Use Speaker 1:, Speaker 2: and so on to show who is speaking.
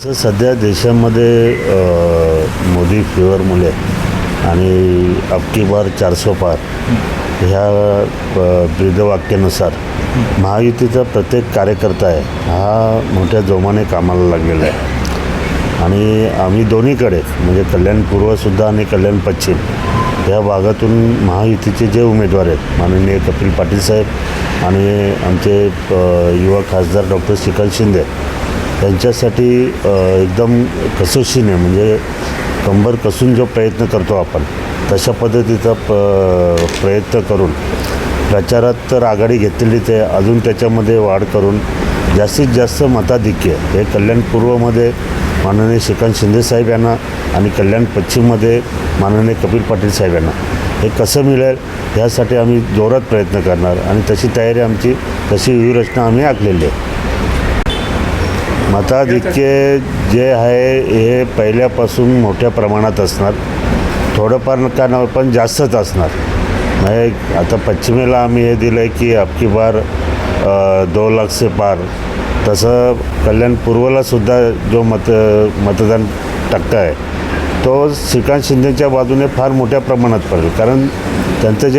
Speaker 1: असं सध्या देशामध्ये मोदी फिवरमुळे आणि अबकी बार चारसो पार ह्या ब्रीदवाक्यानुसार महायुतीचा प्रत्येक कार्यकर्ता आहे हा मोठ्या जोमाने कामाला लागलेला आहे. आणि आम्ही दोन्हीकडे म्हणजे कल्याण पूर्वसुद्धा आणि कल्याण पश्चिम या भागातून महायुतीचे जे उमेदवार आहेत माननीय कपिल पाटील साहेब आणि आमचे युवा खासदार डॉक्टर श्रीकांत शिंदे त्यांच्यासाठी एकदम कसोशीने म्हणजे कंबर कसून जो प्रयत्न करतो आपण तशा पद्धतीचा प प्रयत्न करून प्रचारात तर आघाडी घेतलेलीच आहे. अजून त्याच्यामध्ये वाढ करून जास्तीत जास्त मताधिक्य हे कल्याण पूर्वमध्ये माननीय श्रीकांत शिंदे साहेब यांना आणि कल्याण पश्चिममध्ये माननीय कपिल पाटील साहेब यांना. हे कसं मिळेल यासाठी आम्ही जोरात प्रयत्न करणार आणि तशी तयारी आमची तशी व्यूहरचना आम्ही आखलेली आहे. मताधिक्य जे आहे हे पहिल्यापासून मोठ्या प्रमाणात असणार. थोडंफार का न पण जास्तच असणार. म्हणजे आता पश्चिमेला आम्ही हे दिलं आहे की अबकी बार दो लाख से पार. तसं कल्याण पूर्वला सुद्धा जो मत मतदान टक्का आहे तो श्रीकांत शिंदेच्या बाजूने फार मोठ्या प्रमाणात पडेल. कारण त्यांचं जे